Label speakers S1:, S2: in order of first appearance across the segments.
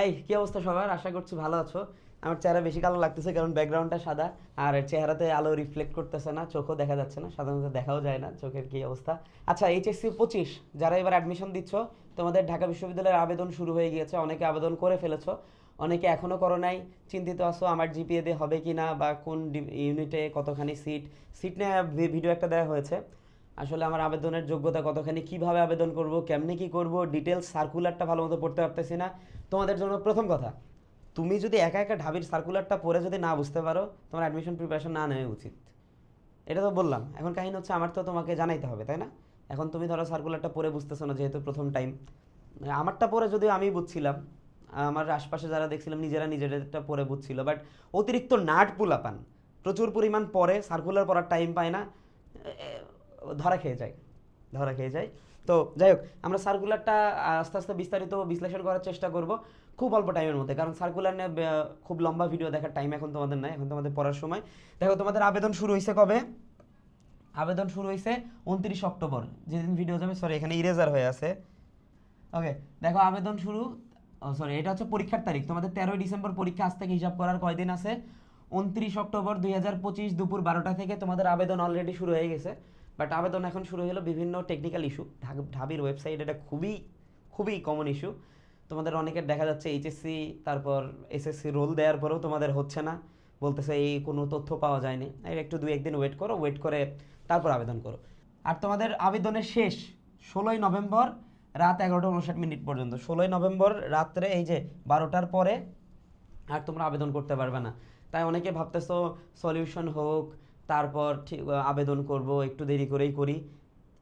S1: এই কি অবস্থা সবার? আশা করছি ভালো আছো। আমার চেহারা বেশি কালো লাগতেছে কারণ ব্যাকগ্রাউন্ডটা সাদা, আর চেহারাতে আলো রিফ্লেক্ট করতেছে না, চোখও দেখা যাচ্ছে না, সাধারণত দেখাও যায় না চোখের কি অবস্থা। আচ্ছা এইচএসসি পঁচিশ, যারা এবার অ্যাডমিশন দিচ্ছ, তোমাদের ঢাকা বিশ্ববিদ্যালয়ের আবেদন শুরু হয়ে গিয়েছে, অনেকে আবেদন করে ফেলেছো, অনেকে এখনও করো নাই, চিন্তিত আছো আমার জিপিএ দিয়ে হবে কি না বা কোন ইউনিটে কতখানি সিট সিট নিয়ে ভিডিও একটা দেওয়া হয়েছে। আসলে আমার আবেদনের যোগ্যতা কতখানি, কীভাবে আবেদন করব, কেমনে কি করব ডিটেলস সার্কুলারটা ভালো মতো পড়তে পারতেছি না। তোমাদের জন্য প্রথম কথা, তুমি যদি একা একা ঢাবির সার্কুলারটা পড়ে যদি না বুঝতে পারো, তোমার অ্যাডমিশন প্রিপারেশন না নেওয়া উচিত। এটা তো বললাম, এখন কাহিনী হচ্ছে আমার তো তোমাকে জানাইতে হবে, তাই না? এখন তুমি ধরো সার্কুলারটা পড়ে বুঝতেছো না, যেহেতু প্রথম টাইম আমারটা পড়ে যদিও আমি বুঝছিলাম, আমার আশপাশে যারা দেখছিলাম নিজেরা নিজেদেরটা পড়ে বুঝছিল বাট অতিরিক্ত নাট পুলা পান প্রচুর পরিমাণ পরে সার্কুলার পড়ার টাইম পায় না। ধরা খেয়ে যায়, ধরা খেয়ে যায়। তো যাই হোক, আমরা সার্কুলারটা আস্তে আস্তে বিস্তারিত বিশ্লেষণ করার চেষ্টা করব খুব অল্প টাইমের মধ্যে, কারণ সার্কুলার নিয়ে খুব লম্বা ভিডিও দেখার টাইম এখন তোমাদের নাই, এখন তোমাদের পড়ার সময়। দেখো, তোমাদের আবেদন শুরু হয়েছে কবে? আবেদন শুরু হয়েছে উনত্রিশ অক্টোবর, যেদিন ভিডিও যাবে সরি এখানে ইরেজার হয়ে আছে। ওকে দেখো, আবেদন শুরু সরি এটা হচ্ছে পরীক্ষার তারিখ, তোমাদের তেরোই ডিসেম্বর পরীক্ষা আজ থেকে হিসাব করার কয়দিন আছে? উনত্রিশ অক্টোবর দুই হাজার পঁচিশ দুপুর বারোটা থেকে তোমাদের আবেদন অলরেডি শুরু হয়ে গেছে। বাট আবেদন এখন শুরু হলো বিভিন্ন টেকনিক্যাল ইস্যু ঢাবির ওয়েবসাইট এটা খুবই খুবই কমন ইস্যু তোমাদের অনেকের দেখা যাচ্ছে এইচএসসি তারপর এসএসসি রোল দেওয়ার পরেও তোমাদের হচ্ছে না। বলতেছে এই কোনো তথ্য পাওয়া যায়নি। একটু দুই একদিন ওয়েট করো ওয়েট করে তারপর আবেদন করো। আর তোমাদের আবেদনের শেষ, ষোলোই নভেম্বর রাত এগারোটা উনষাট মিনিট পর্যন্ত। ষোলোই নভেম্বর রাত্রে এই যে বারোটার পরে আর তোমরা আবেদন করতে পারবে না। তাই অনেকে ভাবতেছো সলিউশন হোক তারপর ঠিক আবেদন করব, একটু দেরি করেই করি।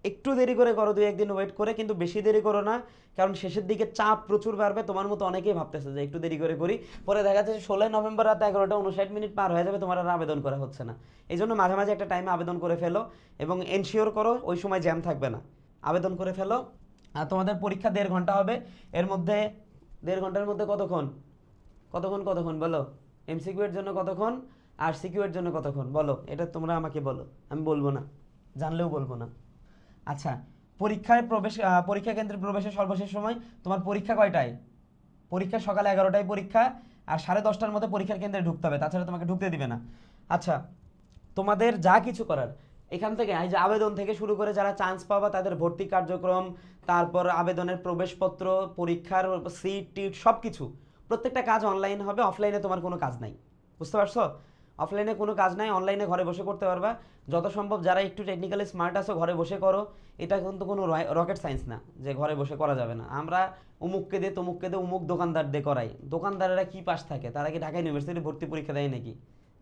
S1: একটু দেরি করে করো, দুই একদিন ওয়েট করে, কিন্তু বেশি দেরি করো না, কারণ শেষের দিকে চাপ প্রচুর বাড়বে, তোমার মতো অনেকেই ভাবতেছে যে একটু দেরি করে করি। পরে দেখা যাচ্ছে ষোলোই নভেম্বর রাত এগারোটা উনষাট মিনিট পার হয়ে যাবে, তোমার আর আবেদন করা হচ্ছে না। এই জন্য মাঝে মাঝে একটা টাইমে আবেদন করে ফেলো এবং এনশিওর করো ওই সময় জ্যাম থাকবে না। আবেদন করে ফেলো। আর তোমাদের পরীক্ষা দেড় ঘণ্টা হবে। এর মধ্যে, দেড় ঘণ্টার মধ্যে কতক্ষণ? কতক্ষণ কতক্ষণ বলো? এমসিকিউ এর জন্য কতক্ষণ? আর সিকিউ এর জন্য কতক্ষণ? বলো, এটা তোমরা আমাকে বলো, আমি বলব না, জানলেও বলব না। আচ্ছা পরীক্ষায় প্রবেশ পরীক্ষা কেন্দ্রে প্রবেশের সর্বশেষ সময় তোমার পরীক্ষা কয়টায়? পরীক্ষা সকালে এগারোটায় পরীক্ষা, আর সাড়ে দশটার মধ্যে পরীক্ষার কেন্দ্রে ঢুকতে হবে, তাছাড়া তোমাকে ঢুকতে দিবে না। আচ্ছা তোমাদের যা কিছু করার, এখান থেকে, এই যে আবেদন থেকে শুরু করে যারা চান্স পাবা, তাদের ভর্তি কার্যক্রম, তারপর আবেদনের প্রবেশপত্র, পরীক্ষার সিট টিট সব কিছু প্রত্যেকটা কাজ অনলাইন হবে অফলাইনে তোমার কোনো কাজ নাই। বুঝতে পারছ? অফলাইনে কোনো কাজ নাই অনলাইনে ঘরে বসে করতে পারবা। যত সম্ভব যারা একটু টেকনিক্যালি স্মার্ট আছো, ঘরে বসে করো। এটা কিন্তু কোনো রকেট সায়েন্স না, যে ঘরে বসে করা যাবে না। আমরা উমুককে দিয়ে তমুককে দিয়ে উমুক দোকানদার দিয়ে করাই। দোকানদারেরা কি পাশ থাকে? তারা কি ঢাকা ইউনিভার্সিটি ভর্তি পরীক্ষা দেয় নাকি?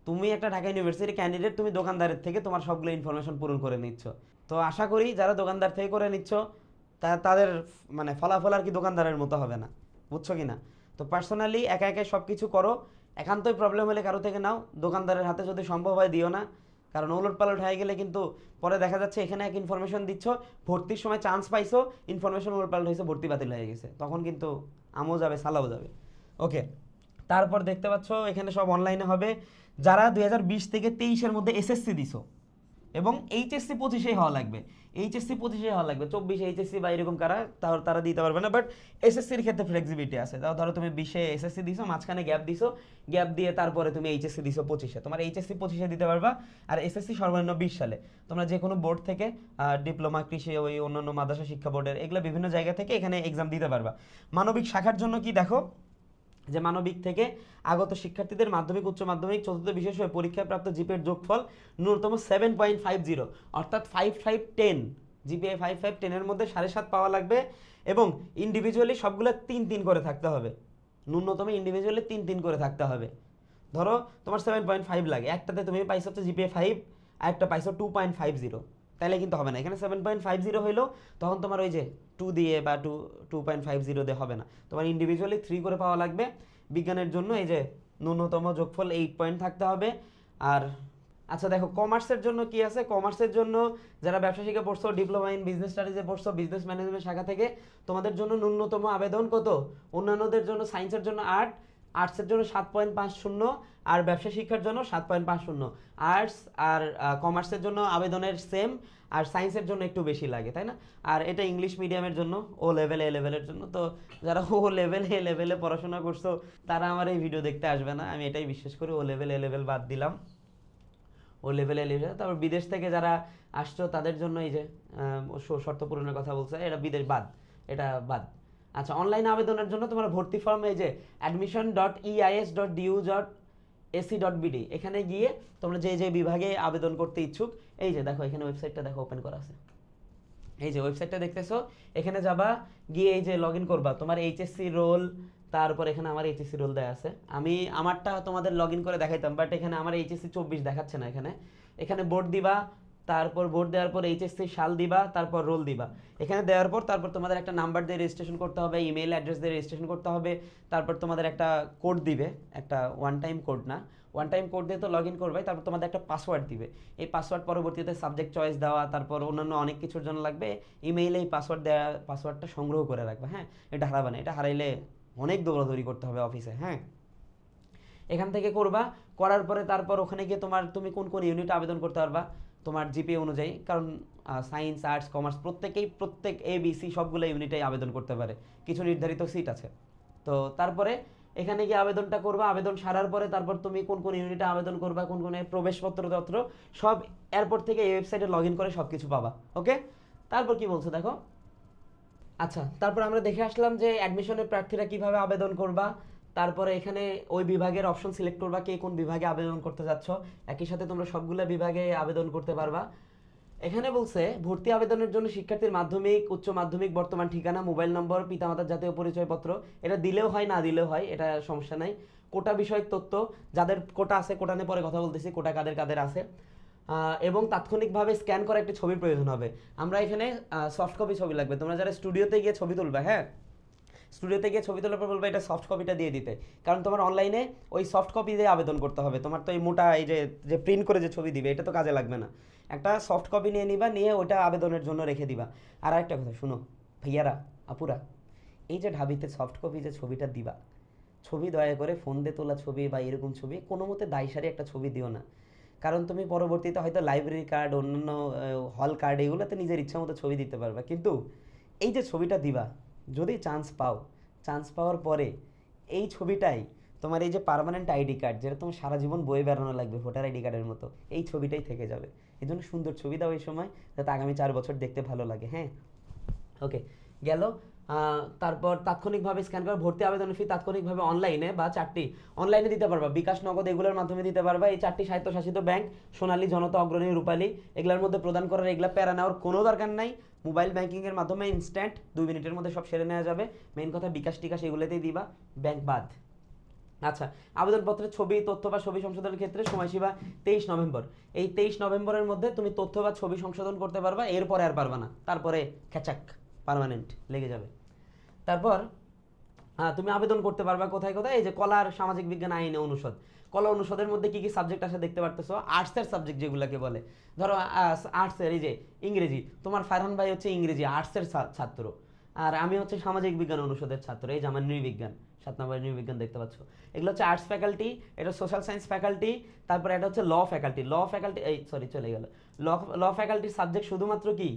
S1: তুমি একটা ঢাকা ইউনিভার্সিটি ক্যান্ডিডেট তুমি দোকানদারের থেকে তোমার সবগুলো ইনফরমেশন পূরণ করে নিচ্ছ। তো আশা করি যারা দোকানদার থেকে করে নিচ্ছ, তা, তাদের মানে ফলাফল আর কি দোকানদারের মতো হবে না। বুঝছ কি না? তো পার্সোনালি একা একাই সব কিছু করো। একান্তই প্রবলেম হলে কারও থেকে নাও। দোকানদারের হাতে যদি সম্ভব হয় দিও না। কারণ ওলট পালট হয়ে গেলে কিন্তু পরে দেখা যাচ্ছে এখানে এক ইনফরমেশন দিচ্ছ, ভর্তির সময় চান্স পাইছো ইনফরমেশন ওলট পালট হয়েছে, ভর্তি বাতিল হয়ে গেছে। তখন কিন্তু আমও যাবে, সালাও যাবে। ওকে তারপর দেখতে পাচ্ছ এখানে সব অনলাইনে হবে। যারা দুই হাজার বিশ থেকে তেইশের মধ্যে এসএসসি দিছো এবং এইচএসসি পঁচিশেই হওয়া লাগবে। এইচএসসি পঁচিশে হওয়া লাগবে। চব্বিশে এইচএসসি বা এরকম কারা তার তারা দিতে পারবে না। বাট এসএসসির ক্ষেত্রে ফ্লেক্সিবিলিটি আছে। তাও ধরো তুমি বিশে এসএসসি দিছো, মাঝখানে গ্যাপ দিছো। গ্যাপ দিয়ে তারপরে তুমি এইচএসসি দিছো পঁচিশে। তোমার এইচএসসি পঁচিশে দিতে পারবা। আর এসএসসি সর্বনিম্ন বিশ সালে। তোমরা যে কোনো বোর্ড থেকে ডিপ্লোমা কৃষি, ওই অন্যান্য মাদ্রাসা শিক্ষা বোর্ডের এগুলো বিভিন্ন জায়গা থেকে এখানে এক্সাম দিতে পারবা। মানবিক শাখার জন্য কি দেখো যে মানবিক থেকে আগত শিক্ষার্থীদের মাধ্যমিক, উচ্চ মাধ্যমিক, চতুর্থ বিশেষ হয়ে পরীক্ষায় প্রাপ্ত যোগফল ন্যূনতম সেভেন পয়েন্ট ফাইভ জিরো অর্থাৎ five five ten GPA five five টেনের মধ্যে সাড়ে সাত পাওয়া লাগবে এবং ইন্ডিভিজুয়ালি সবগুলো তিন তিন করে থাকতে হবে। ন্যূনতম ইন্ডিভিজুয়ালি তিন তিন করে থাকতে হবে। ধরো তোমার সেভেন পয়েন্ট ফাইভ লাগে, একটাতে তুমি পাইছো হচ্ছে জিপিএ ফাইভ আর একটা পাইছো টু পয়েন্ট ফাইভ জিরো তাহলে কিন্তু হবে না। এখানে সেভেন পয়েন্ট ফাইভ জিরো হইলেও তখন তোমার ওই যে টু দিয়ে বা two two point five zero দিয়ে হবে না। তোমার ইন্ডিভিজুয়ালি থ্রি করে পাওয়া লাগবে। বিজ্ঞানের জন্য এই যে ন্যূনতম যোগফল এইট পয়েন্ট থাকতে হবে। আর আচ্ছা দেখো কমার্সের জন্য কি আছে? কমার্সের জন্য যারা ব্যবসা শিখে পড়ছো ডিপ্লোমা ইন বিজনেস স্টাডিজে পড়ছো বিজনেস ম্যানেজমেন্ট শাখা থেকে, তোমাদের জন্য ন্যূনতম আবেদন কত? অন্যান্যদের জন্য সায়েন্সের জন্য আট আর্টসের জন্য সাত পয়েন্ট পাঁচ শূন্য, আর ব্যবসা শিক্ষার জন্য সাত পয়েন্ট পাঁচ শূন্য। আর্টস আর কমার্সের জন্য আবেদনের সেম আর সায়েন্সের জন্য একটু বেশি লাগে, তাই না? আর এটা ইংলিশ মিডিয়ামের জন্য ও লেভেল এ লেভেলের জন্য। তো যারা ও লেভেল এ লেভেলে পড়াশোনা করছ, তারা আমার এই ভিডিও দেখতে আসবে না। আমি এটাই বিশ্বাস করি ও লেভেল এ লেভেল বাদ দিলাম। ও লেভেলে লেভেল তারপর বিদেশ থেকে যারা আসছো, তাদের জন্য এই যে শর্ত পূরণের কথা বলছে, এটা বিদেশ বাদ, এটা বাদ। আচ্ছা অনলাইন আবেদনের জন্য তোমার ভর্তি ফর্ম এই যে admission dot EIS dot DU dot AC dot BD এখানে গিয়ে তোমরা যে যে বিভাগে আবেদন করতে ইচ্ছুক, এই যে দেখো, এখানে ওয়েবসাইটটা দেখো ওপেন করা আছে। এই যে ওয়েবসাইটটা দেখতেছো, এখানে যাবা, গিয়ে এই যে লগ করবা। তোমার এইচএসসি রোল তারপর এখানে আমার এইচএসসি রোল দেওয়া আছে। আমি, আমারটা তোমাদের লগ করে দেখাইতাম বাট এখানে আমার এইচএসসি চব্বিশ দেখাচ্ছে না এখানে। এখানে বোর্ড দিবা তারপর ভোট দেওয়ার পর এইচএসসি সাল দিবা, তারপর রোল দিবা। এখানে দেওয়ার পর তারপর তোমাদের একটা নাম্বার দিয়ে রেজিস্ট্রেশন করতে হবে ইমেল অ্যাড্রেস দিয়ে রেজিস্ট্রেশন করতে হবে, তারপর তোমাদের একটা কোড দিবে, একটা ওয়ান টাইম কোড না। ওয়ান টাইম কোড দিয়ে তো লগ ইন করবে, তারপর তোমাদের একটা পাসওয়ার্ড দিবে। এই পাসওয়ার্ড পরবর্তীতে সাবজেক্ট চয়েস দেওয়া, তারপর অন্যান্য অনেক কিছুর জন্য লাগবে। ইমেইলে এই পাসওয়ার্ড দেওয়া পাসওয়ার্ডটা সংগ্রহ করে রাখবে হ্যাঁ? এটা হারাবে না, এটা হারাইলে অনেক দৌড়াদৌড়ি করতে হবে অফিসে হ্যাঁ? এখান থেকে করবা, করার পরে তারপর ওখানে গিয়ে তোমার, তুমি কোন কোন ইউনিট আবেদন করতে পারবা? তোমার জিপি অনুযায়ী, কারণ সায়েন্স আর্টস কমার্স প্রত্যেকেই, প্রত্যেক এ বি সি সবগুলো ইউনিটেই আবেদন করতে পারে। কিছু নির্ধারিত সিট আছে। তো তারপরে এখানে গিয়ে আবেদনটা করবা, আবেদন সারার পরে তারপর তুমি কোন কোন ইউনিটে আবেদন করবা, কোন কোন প্রবেশপত্র তত্র সব এয়ারপোর্ট থেকে এই ওয়েবসাইটে লগ করে সব কিছু পাবা ওকে তারপর কি বলছো দেখো? আচ্ছা তারপর আমরা দেখে আসলাম যে অ্যাডমিশনের প্রার্থীরা কীভাবে আবেদন করবা তারপরে এখানে ওই বিভাগের অপশন সিলেক্ট করবা কে কোন বিভাগে আবেদন করতে যাচ্ছ। একই সাথে তোমরা সবগুলো বিভাগে আবেদন করতে পারবা। এখানে বলছে, ভর্তি আবেদনের জন্য শিক্ষার্থীর মাধ্যমিক, উচ্চ মাধ্যমিক, বর্তমান ঠিকানা, মোবাইল নম্বর, পিতামাতার জাতীয় পরিচয়পত্র। এটা দিলেও হয়, না দিলেও হয়, এটা সমস্যা নাই। কোটা বিষয়ক তথ্য, যাদের কোটা আছে কোটা নিয়ে পরে কথা বলতেছি, কোটা কাদের কাদের আছে। এবং তাৎক্ষণিকভাবে স্ক্যান করা একটি ছবির প্রয়োজন হবে। আমরা এখানে সফট কপি ছবি লাগবে। তোমরা যারা স্টুডিওতে গিয়ে ছবি তুলবে হ্যাঁ? স্টুডিওতে গিয়ে ছবি তোলার পর বলবে এটা সফট কপিটা দিয়ে দিতে। কারণ তোমার অনলাইনে ওই সফট কপি দিয়ে আবেদন করতে হবে। তোমার তো এই মোটা এই যে প্রিন্ট করে যে ছবি দিবে, এটা তো কাজে লাগবে না। একটা সফট কপি নিয়ে নিবা, নিয়ে ওটা আবেদনের জন্য রেখে দিবা। আর একটা কথা, শুনো, ভাইয়ারা, আপুরা, এই যে ঢাবিতে সফট কপি যে ছবিটা দিবা, ছবি দয়া করে ফোন দিয়ে তোলা ছবি বা এরকম ছবি, কোনো মতে দায়সারি একটা ছবি দিও না। কারণ তুমি পরবর্তীতে হয়তো লাইব্রেরি কার্ড অন্যান্য হল কার্ড এগুলোতে নিজের ইচ্ছা মতো ছবি দিতে পারবা। কিন্তু এই যে ছবিটা দিবা যদি চান্স পাও চান্স পাওয়ার পরে এই ছবিটাই তোমার এই যে পার্মানেন্ট আইডি কার্ড যেটা তোমার সারা জীবন বয়ে বেড়ানো লাগবে, ভোটার আইডি কার্ডের মতো, এই ছবিটাই থেকে যাবে। এই জন্য সুন্দর ছবি দাও এই সময়, যাতে আগামী চার বছর দেখতে ভালো লাগে হ্যাঁ? ওকে গেল। তারপর তাৎক্ষণিকভাবে স্ক্যান করে ভর্তি আবেদন ফি তাৎক্ষণিকভাবে অনলাইনে বা চারটি অনলাইনে দিতে পারবা। বিকাশ নগদ এগুলোর মাধ্যমে দিতে পারবা। এই চারটি স্বায়ত্তশাসিত ব্যাংক সোনালী, জনতা, অগ্রণী, রূপালী, এগুলোর মধ্যে প্রদান করার এগুলো প্যারা নেওয়ার কোনো দরকার নাই। মোবাইল ব্যাংকিংয়ের মাধ্যমে ইনস্ট্যান্ট দুই মিনিটের মধ্যে সব সেরে নেওয়া যাবে। মেইন কথা বিকাশ টিকাশ এগুলোতেই দিবা ব্যাংক বাদ। আচ্ছা আবেদনপত্রের ছবি, তথ্য বা ছবি সংশোধনের ক্ষেত্রে সময়সীমা তেইশ নভেম্বর। এই তেইশ নভেম্বরের মধ্যে তুমি তথ্য বা ছবি সংশোধন করতে পারবা, এরপরে আর পারবা না। তারপরে খেচাক পার্মানেন্ট লেগে যাবে। তারপর তুমি আবেদন করতে পারবা কোথায় কোথায়? এই যে কলার সামাজিক বিজ্ঞান আইন অনুষদ। কলা অনুষদের মধ্যে কি কি সাবজেক্ট আছে দেখতে পারতেছো? আর্টসের সাবজেক্ট যেগুলোকে বলে। ধরো আর্টসের এই যে ইংরেজি, তোমার ফারহান ভাই হচ্ছে ইংরেজি আর্টসের ছাত্র। আর আমি হচ্ছে সামাজিক বিজ্ঞান অনুষদের ছাত্র, এই যে আমার নৃবিজ্ঞান, সাত নম্বরের নৃবিজ্ঞান দেখতে পাচ্ছ। এগুলো হচ্ছে আর্টস ফ্যাকাল্টি এটা সোশ্যাল সায়েন্স ফ্যাকাল্টি তারপরে এটা হচ্ছে ল ফ্যাকাল্টি ল ফ্যাকাল্টি এই সরি চলে গেল। ল ল ফ্যাকাল্টির সাবজেক্ট শুধুমাত্র কি?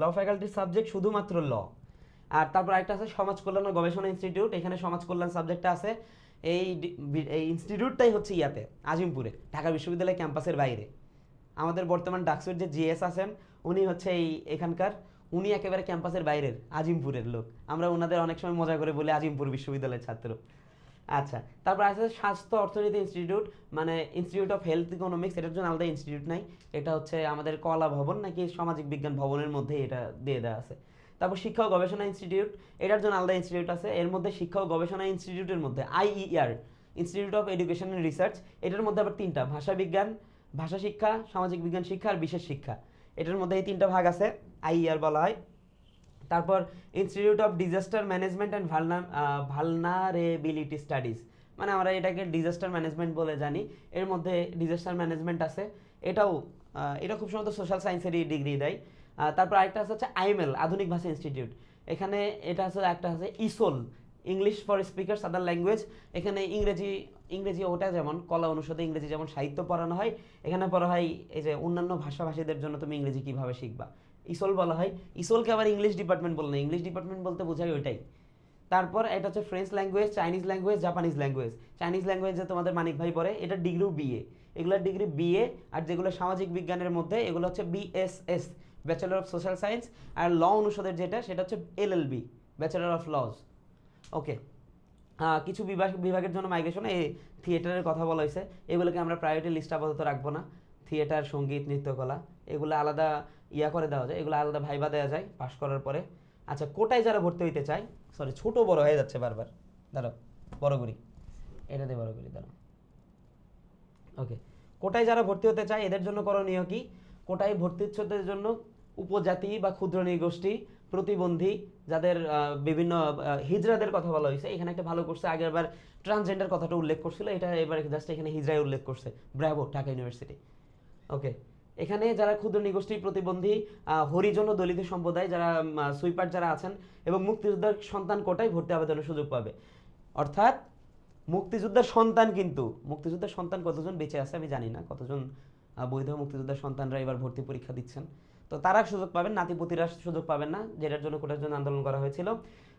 S1: ল ফ্যাকাল্টির সাবজেক্ট শুধুমাত্র ল আর তারপর একটা আছে সমাজ কল্যাণ গবেষণা ইনস্টিটিউট এখানে সমাজ কল্যাণ সাবজেক্টটা আছে। এই এই ইনস্টিটিউটটাই হচ্ছে ইয়াতে, আজিমপুরে, ঢাকা বিশ্ববিদ্যালয় ক্যাম্পাসের বাইরে। আমাদের বর্তমান ডাকসুর যে জিএস আছেন, উনি হচ্ছে এই এখানকার, উনি একেবারে ক্যাম্পাসের বাইরের, আজিমপুরের লোক। আমরা ওনাদের অনেক সময় মজা করে বলি আজিমপুর বিশ্ববিদ্যালয়ের ছাত্র। আচ্ছা তারপর আছে স্বাস্থ্য অর্থনীতি ইনস্টিটিউট মানে ইনস্টিটিউট অফ হেলথ ইকোনমিক্স এটার জন্য আলাদা ইনস্টিটিউট নাই। এটা হচ্ছে আমাদের কলা ভবন, নাকি সামাজিক বিজ্ঞান ভবনের মধ্যে এটা দিয়ে দেওয়া আছে। তারপর শিক্ষা ও গবেষণা ইনস্টিটিউট, এটার জন্য আলাদা ইনস্টিটিউট আছে। এর মধ্যে শিক্ষা ও গবেষণা ইনস্টিটিউটের মধ্যে IER institute of education and research এটার মধ্যে আবার তিনটা, ভাষা বিজ্ঞান, ভাষা শিক্ষা, সামাজিক বিজ্ঞান শিক্ষা আর বিশেষ শিক্ষা। এটার মধ্যে এই তিনটা ভাগ আছে আইইআর বলা হয়। তারপর institute of disaster management and vulner vulnerability studies মানে আমরা এটাকে ডিজাস্টার ম্যানেজমেন্ট বলে জানি। এর মধ্যে ডিজাস্টার ম্যানেজমেন্ট আছে। এটাও এটা খুব সম্ভবত সোশ্যাল সায়েন্সেরই ডিগ্রি দেয়। তারপর আরেকটা হচ্ছে আইএমএল, আধুনিক ভাষা ইনস্টিটিউট। এখানে এটা আছে, একটা আছে ESOL, English for speakers other language. এখানে ইংরেজি ইংরেজি ওটা যেমন, কলা অনুষদে ইংরেজি যেমন সাহিত্য পড়ানো হয়, এখানে পড়া হয় এই যে অন্যান্য ভাষাভাষীদের জন্য তুমি ইংরেজি কীভাবে শিখবা। ইসোল বলা হয়। ইসোলকে আবার ইংলিশ ডিপার্টমেন্ট বলে না, ইংলিশ ডিপার্টমেন্ট বলতে বোঝায় ওইটাই। তারপর এটা হচ্ছে French language, Chinese language, Japanese language. Chinese ল্যাঙ্গুয়েজে তোমাদের মানিক ভাই পড়ে, এটা ডিগ্রি বিএ এগুলোর ডিগ্রি বিএ আর যেগুলো সামাজিক বিজ্ঞানের মধ্যে, এগুলো হচ্ছে BSS bachelor of social science R law অনুষদের যেটা, সেটা হচ্ছে LLB bachelor of laws okay কিছু বিভাগ, বিভাগের জন্য মাইগ্রেশন এই থিয়েটারের কথা বলা হয়েছে। এগুলোকে আমরা প্রায়োরিটি লিস্ট আপাতত রাখব না। থিয়েটার সংগীত, নৃত্যকলা, এগুলো আলাদা ইয়া করে দেওয়া যায়। এগুলো আলাদা ভাইবা দেওয়া যায় পাশ করার পরে। আচ্ছা কোটায় যারা ভর্তি হইতে চায় সরি ছোট বড় হয়ে যাচ্ছে বারবার। দাঁড়াও, বড় করি। এটা দিয়ে বড় করি, দাঁড়াও। ওকে কোটায় যারা ভর্তি হতে চায়, এদের জন্য করণীয় কি? কোটায় ভর্তি হচ্ছেদের জন্য উপজাতি বা ক্ষুদ্র নৃগোষ্ঠী, প্রতিবন্ধী যাদের বিভিন্ন হিজড়াদের কথা বলা হয়েছে। এখানে একটা ভালো করছে আগের বার ট্রান্সজেন্ডার কথাটা উল্লেখ করছিল, এটা এবার জাস্ট এখানে হিজড়াই উল্লেখ করছে ব্র্যাভো ঢাকা ইউনিভার্সিটি। ওকে, এখানে যারা ক্ষুদ্র নিগোষ্ঠী, প্রতিবন্ধী হরিজন ও দলিত সম্প্রদায়, যারা সুইপার যারা আছেন এবং মুক্তিযোদ্ধার সন্তান কোটায় ভর্তি আবেদনের সুযোগ পাবে। অর্থাৎ মুক্তিযোদ্ধার সন্তান কিন্তু, মুক্তিযোদ্ধার সন্তান কতজন বেঁচে আছে আমি জানি না, কতজন বৈধ মুক্তিযোদ্ধার সন্তানরা এবার ভর্তি পরীক্ষা দিচ্ছেন। তো তারা সুযোগ পাবেন, নাতিপুতিরা সুযোগ পাবেন না, যেটার জন্য কোটার জন্য আন্দোলন করা হয়েছিল।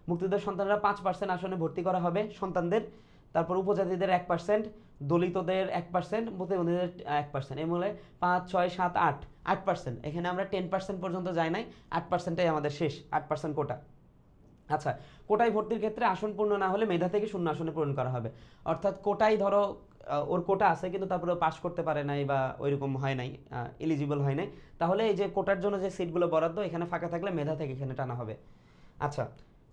S1: মুক্তিযোদ্ধার সন্তানরা পাঁচ পার্সেন্ট আসনে ভর্তি করা হবে সন্তানদের, তারপর উপজাতিদের এক পার্সেন্ট দলিতদের এক পার্সেন্ট প্রতিবন্ধীদের এক পার্সেন্ট এর মূলে পাঁচ, ছয়, সাত, আট আট পার্সেন্ট এখানে আমরা টেন পার্সেন্ট পর্যন্ত যাই নাই, আট পার্সেন্টটাই আমাদের শেষ, আট পার্সেন্ট কোটা। আচ্ছা কোটায় ভর্তির ক্ষেত্রে আসন পূর্ণ না হলে মেধা থেকে শূন্য আসনে পূরণ করা হবে। অর্থাৎ কোটায় ধরো ওর কোটা আছে কিন্তু তারপরে পাস করতে পারে নাই বা ওইরকম হয় নাই এলিজিবল হয় নাই। তাহলে এই যে কোটার জন্য যে সিটগুলো বরাদ্দ, এখানে ফাঁকা থাকলে মেধা থেকে এখানে টানা হবে। আচ্ছা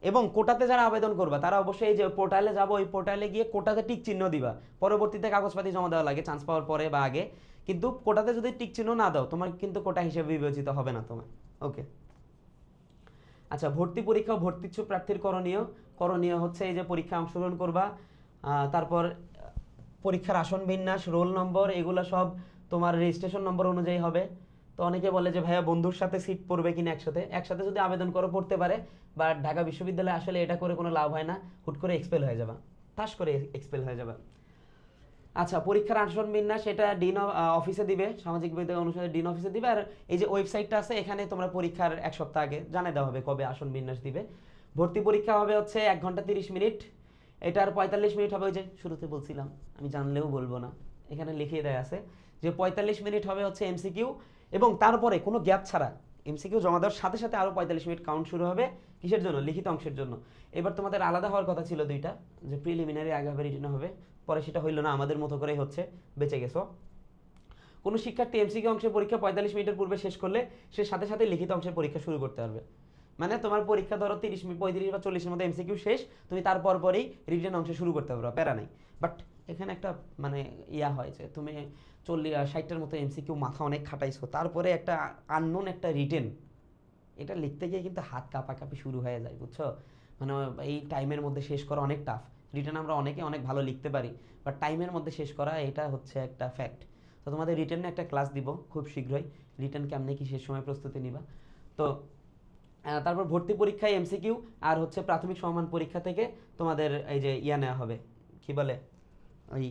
S1: এবং কোটাতে যারা আবেদন করবা, তারা অবশ্যই এই যে পোর্টালে যাব, ওই পোর্টালে গিয়ে কোটাতে টিক চিহ্ন দিবা। পরবর্তীতে কাগজপাতি জমা দেওয়া লাগে চান্স পাওয়ার পরে বা আগে। কিন্তু কোটাতে যদি টিক চিহ্ন না দাও, তোমার কিন্তু কোটা হিসেবে বিবেচিত হবে না তোমার। ওকে আচ্ছা ভর্তি পরীক্ষা ভর্তিচ্ছু প্রার্থীর করণীয়। করণীয় হচ্ছে এই যে পরীক্ষা অংশগ্রহণ করবা তারপর পরীক্ষার আসন বিন্যাস, রোল নম্বর, এগুলো সব তোমার রেজিস্ট্রেশন নম্বর অনুযায়ী হবে। তো অনেকে বলে যে, ভাইয়া, বন্ধুর সাথে সিট পড়বে কিনা একসাথে? একসাথে যদি আবেদন করো, পড়তে পারে। বা ঢাকা বিশ্ববিদ্যালয়ে আসলে এটা করে কোনো লাভ হয় না। হুট করে এক্সপেল হয়ে যাবে। ঠাস করে এক্সপেল হয়ে যাবে। আচ্ছা পরীক্ষার আসন বিন্যাস, এটা ডিন অফিসে দিবে। সামাজিক বিদ্যা অনুসারে ডিন অফিসে দিবে। আর এই যে ওয়েবসাইটটা আছে, এখানে তোমরা পরীক্ষার এক সপ্তাহ আগে জানিয়ে দেওয়া হবে কবে আসন বিন্যাস দিবে। ভর্তি পরীক্ষা হবে হচ্ছে এক ঘণ্টা তিরিশ মিনিট। এটার পঁয়তাল্লিশ মিনিট হবে ওই যে শুরুতে বলছিলাম, আমি জানলেও বলব না। এখানে লিখিয়ে দেয়া আছে যে পঁয়তাল্লিশ মিনিট হবে হচ্ছে এমসিকিউ এবং তারপরে কোনো গ্যাপ ছাড়া এমসিকিউ জমা দেওয়ার সাথে সাথে আরও পঁয়তাল্লিশ মিনিট কাউন্ট শুরু হবে কিসের জন্য? লিখিত অংশের জন্য। এবার তোমাদের আলাদা হওয়ার কথা ছিল দুইটা, যে প্রিলিমিনারি আগে হবে রিটার্ন হবে, পরে সেটা হইল না, আমাদের মতো করেই হচ্ছে, বেঁচে গেছো। কোনো শিক্ষার্থী এমসিকিউ অংশের পরীক্ষা পঁয়তাল্লিশ মিনিটের পূর্বে শেষ করলে সে সাথে সাথে লিখিত অংশের পরীক্ষা শুরু করতে পারবে। মানে তোমার পরীক্ষা ধরো তিরিশ পঁয়ত্রিশ বা চল্লিশের মধ্যে এমসিকিউ শেষ, তুমি তারপর পরেই রিটার্ন অংশে শুরু করতে পারো, প্যারা নাই। বাট এখানে একটা মানে ইয়া হয় যে তুমি চল্লিশ ষাটটার মতো এমসিকিউ মাথা অনেক খাটাইছো, তারপরে একটা আননোন একটা রিটেন এটা লিখতে গিয়ে কিন্তু হাত কাঁপাকাঁপি শুরু হয়ে যায়, বুঝছ? মানে এই টাইমের মধ্যে শেষ করা অনেক টাফ রিটার্ন আমরা অনেকে অনেক ভালো লিখতে পারি বাট টাইমের মধ্যে শেষ করা এটা হচ্ছে একটা ফ্যাক্ট তো তোমাদের রিটার্নে একটা ক্লাস দিব খুব শীঘ্রই রিটার্ন কেমনে কি শেষ সময় প্রস্তুতি নিবা। তো তারপর ভর্তি পরীক্ষায় এমসিকিউ আর হচ্ছে প্রাথমিক সমান পরীক্ষা থেকে তোমাদের এই যে ইয়া নেওয়া হবে, কি বলে? ওই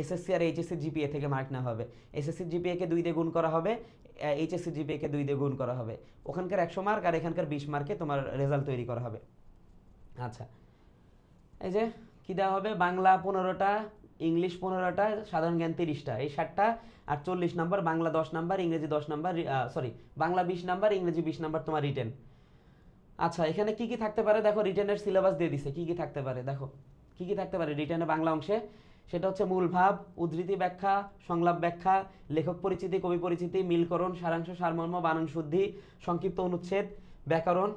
S1: এসএসসি আর এইচএসসি জিপিএ থেকে মার্ক নেওয়া হবে। এসএসসি জিপিএ কে দুই দিয়ে গুণ করা হবে এইচএসসি জিপিএ কে দুই দিয়ে গুণ করা হবে। ওখানকার একশো মার্ক আর এখানকার বিশ মার্কে তোমার রেজাল্ট তৈরি করা হবে। আচ্ছা এই যে কি দেওয়া হবে? বাংলা পনেরোটা, ইংলিশ পনেরোটা, সাধারণ জ্ঞান তিরিশটা। এই ষাটটা আর চল্লিশ নাম্বার বাংলা দশ নাম্বার ইংরেজি দশ নাম্বার সরি বাংলা বিশ নাম্বার ইংরেজি বিশ নাম্বার তোমার রিটেন আচ্ছা এখানে কি কি থাকতে পারে? দেখো, রিটেনের সিলেবাস দিয়ে দিছে। কি কি থাকতে পারে? দেখো, কি কি থাকতে পারে? রিটেনে বাংলা অংশে। সেটা হচ্ছে মূল ভাব, উদ্ধৃতি ব্যাখ্যা, সংলাপ ব্যাখ্যা, লেখক পরিচিতি, কবি পরিচিতি, মিলকরণ, সারাংশ, সারমর্ম, বানান শুদ্ধি, সংক্ষিপ্ত অনুচ্ছেদ, ব্যাকরণ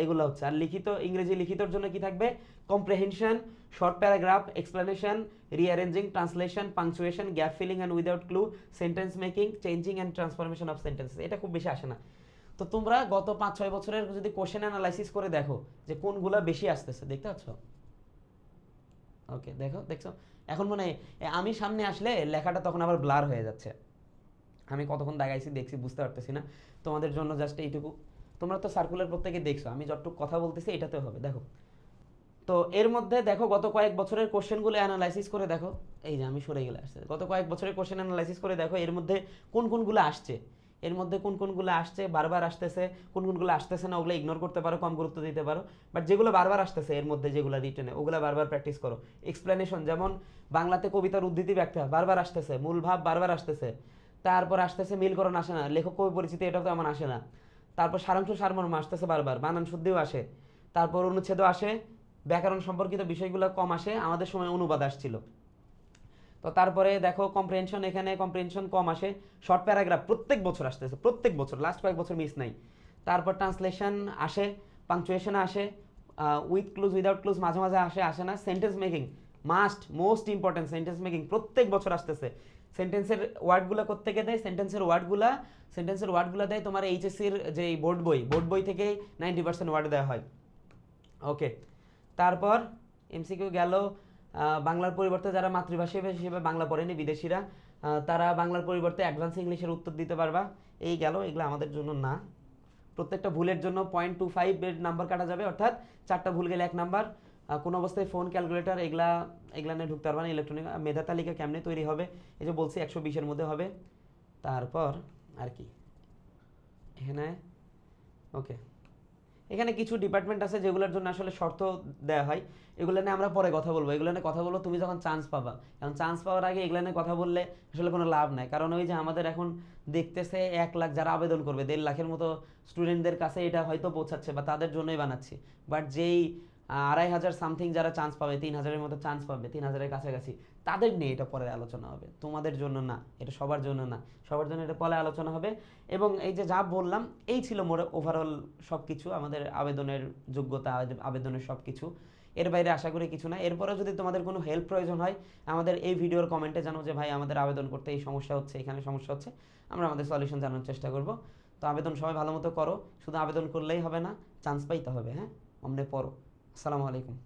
S1: এইগুলো হচ্ছে। আর লিখিত, ইংরেজি লিখিতর জন্য কি থাকবে? Comprehension short paragraph explanation rearranging translation punctuation gap filling and without clue sentence making changing and transformation of sentences এটা খুব বেশি আসে না। তো তোমরা গত পাঁচ ছয় বছরের যদি কোশ্চেন অ্যানালাইসিস করে দেখো যে কোনগুলো বেশি আসতেছে, দেখতে পাচ্ছ? ওকে দেখো, দেখছ? এখন মনে আমি সামনে আসলে লেখাটা তখন আবার ব্লার হয়ে যাচ্ছে। আমি কতক্ষণ দেখাইছি দেখছি, বুঝতে পারতেছি না। তোমাদের জন্য জাস্ট এইটুকু। তোমরা তো সার্কুলার প্রত্যেকে দেখছ। আমি যতটুকু কথা বলতেছি এটাতে হবে, দেখো। তো এর মধ্যে দেখো, গত কয়েক বছরের কোশ্চেনগুলো অ্যানালাইসিস করে দেখো। এই যে আমি সরে গেলে আসছে। গত কয়েক বছরের কোশ্চেন অ্যানালাইসিস করে দেখো, এর মধ্যে কোন কোনগুলো আসছে? এর মধ্যে কোন কোনগুলো আসছে, বারবার আসতেছে, কোন কোনগুলো আসতেছে না, ওগুলো ইগনোর করতে পারো, কম গুরুত্ব দিতে পারো বাট যেগুলো বারবার আসতেছে এর মধ্যে যেগুলো রিটেনে ওগুলো বারবার প্র্যাকটিস করো। এক্সপ্লেনেশন যেমন বাংলাতে কবিতার উদ্ধৃতি ব্যাখ্যা, বারবার আসতেছে, মূল ভাব বারবার আসতেছে, তারপর আসতেছে মিলকরণ আসে না, লেখক কবি পরিচিতি এটা তো আমার আসে না। তারপর সারাংশ সারমর্ম আসতেছে বারবার বানান শুদ্ধিও আসে। তারপর অনুচ্ছেদও আসে, ব্যাকরণ সম্পর্কিত বিষয়গুলো কম আসে, আমাদের সময় অনুবাদ আসছিল। তো তারপরে দেখো কম্প্রিহেনশন এখানে কম্প্রিহেনশন কম আসে। শর্ট প্যারাগ্রাফ প্রত্যেক বছর আসতেছে, প্রত্যেক বছর লাস্ট কয়েক বছর মিস নাই। তারপর ট্রান্সলেশন আসে পাংচুয়েশন আসে উইথ ক্লুজ উইদাউট ক্লুজ মাঝে মাঝে আসে আসে না। Sentence making must most important sentence making প্রত্যেক বছর আসতেছে। সেন্টেন্সের ওয়ার্ডগুলো কোত্থেকে দেয়? সেন্টেন্সের ওয়ার্ডগুলা সেন্টেন্সের ওয়ার্ডগুলো দেয় তোমার এইচএসসির যে বোর্ড বই বোর্ড বই থেকেই নাইনটি পার্সেন্ট ওয়ার্ড দেওয়া হয়। ওকে তারপর এমসিকিউ গেল বাংলার পরিবর্তে যারা মাতৃভাষা হিসেবে বাংলা পড়েনি, বিদেশিরা তারা বাংলার পরিবর্তে অ্যাডভান্স ইংলিশের উত্তর দিতে পারবা। এই গেল, এগুলো আমাদের জন্য না। প্রত্যেকটা ভুলের জন্য পয়েন্ট টু ফাইভ এর নাম্বার কাটা যাবে, অর্থাৎ চারটা ভুল গেলে এক নাম্বার কোন অবস্থায় ফোন ক্যালকুলেটর এগুলা এগুলা নিয়ে ঢুকতে পারবা না। ইলেকট্রনিক মেধা তালিকা কেমনে তৈরি হবে? এই যে বলছি একশো বিশের মধ্যে হবে। তারপর আর কি? এখানে ওকে এখানে কিছু ডিপার্টমেন্ট আছে যেগুলোর জন্য আসলে শর্ত দেওয়া হয়। এগুলো নিয়ে আমরা পরে কথা বলব। এগুলো নিয়ে কথা বলব তুমি যখন চান্স পাবা। কারণ চান্স পাওয়ার আগে এগুলো নিয়ে কথা বললে আসলে কোনো লাভ নাই। কারণ ওই যে আমাদের এখন দেখতেছে এক লাখ যারা আবেদন করবে, দেড় লাখের মতো স্টুডেন্টদের কাছে এটা হয়তো পৌঁছাচ্ছে বা তাদের জন্যই বানাচ্ছি। বাট যেই আড়াই হাজার সামথিং যারা চান্স পাবে, তিন হাজারের মতো চান্স পাবে, তিন হাজারের কাছাকাছি, তাদের নিয়ে এটা পরে আলোচনা হবে। তোমাদের জন্য না, এটা সবার জন্য না, সবার জন্য এটা পরে আলোচনা হবে। এবং এই যে যা বললাম, এই ছিল মোর ওভারঅল সব কিছু আমাদের আবেদনের যোগ্যতা আবেদনের সব কিছু এর বাইরে আশা করি কিছু না। এরপরেও যদি তোমাদের কোনো হেল্প প্রয়োজন হয়, আমাদের এই ভিডিওর কমেন্টে জানো যে, ভাই, আমাদের আবেদন করতে এই সমস্যা হচ্ছে, এখানে সমস্যা হচ্ছে। আমরা আমাদের সলিউশন জানার চেষ্টা করব। তো আবেদন সবাই ভালো মতো করো। শুধু আবেদন করলেই হবে না চান্স পাইতে হবে হ্যাঁ? অমনে পড়ো। আসসালামু আলাইকুম।